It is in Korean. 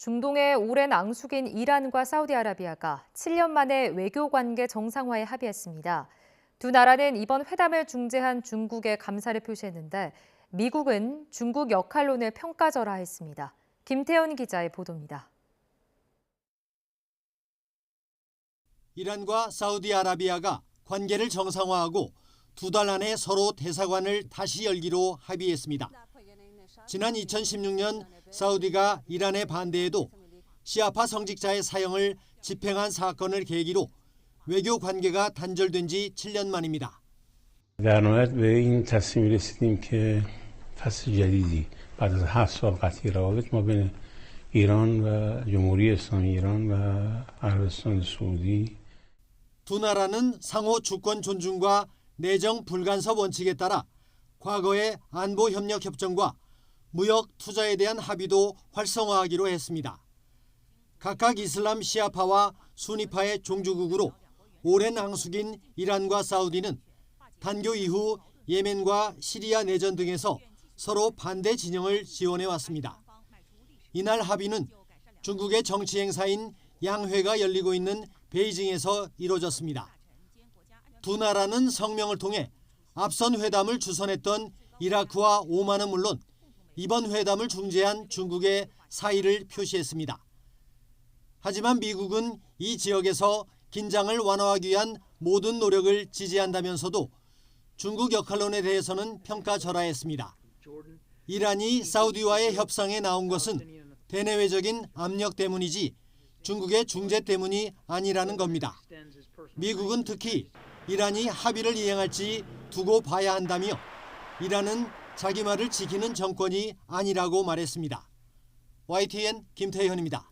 중동의 오랜 앙숙인 이란과 사우디아라비아가 7년 만에 외교 관계 정상화에 합의했습니다. 두 나라는 이번 회담을 중재한 중국에 감사를 표시했는데 미국은 중국 역할론을 평가절하했습니다. 김태현 기자의 보도입니다. 이란과 사우디아라비아가 관계를 정상화하고 두 달 안에 서로 대사관을 다시 열기로 합의했습니다. 지난 2016년 사우디가 이란의 반대에도 시아파 성직자의 사형을 집행한 사건을 계기로 외교 관계가 단절된 지 7년 만입니다. در نهایت به این تصمیم رسیدیم که فصل جدیدی بعد از هفت سال قطعی روابط ما بین ایران و جمهوری اسلامی ایران و عربستان سعودی 두 나라는 상호 주권 존중과 내정 불간섭 원칙에 따라 과거의 안보 협력 협정과 무역 투자에 대한 합의도 활성화하기로 했습니다. 각각 이슬람 시아파와 수니파의 종주국으로 오랜 앙숙인 이란과 사우디는 단교 이후 예멘과 시리아 내전 등에서 서로 반대 진영을 지원해 왔습니다. 이날 합의는 중국의 정치 행사인 양회가 열리고 있는 베이징에서 이루어졌습니다. 두 나라는 성명을 통해 앞선 회담을 주선했던 이라크와 오만은 물론 이번 회담을 중재한 중국의 사의를 표시했습니다. 하지만 미국은 이 지역에서 긴장을 완화하기 위한 모든 노력을 지지한다면서도 중국 역할론에 대해서는 평가절하했습니다. 이란이 사우디와의 협상에 나온 것은 대내외적인 압력 때문이지 중국의 중재 때문이 아니라는 겁니다. 미국은 특히 이란이 합의를 이행할지 두고 봐야 한다며 이란은 자기 말을 지키는 정권이 아니라고 말했습니다. YTN 김태현입니다.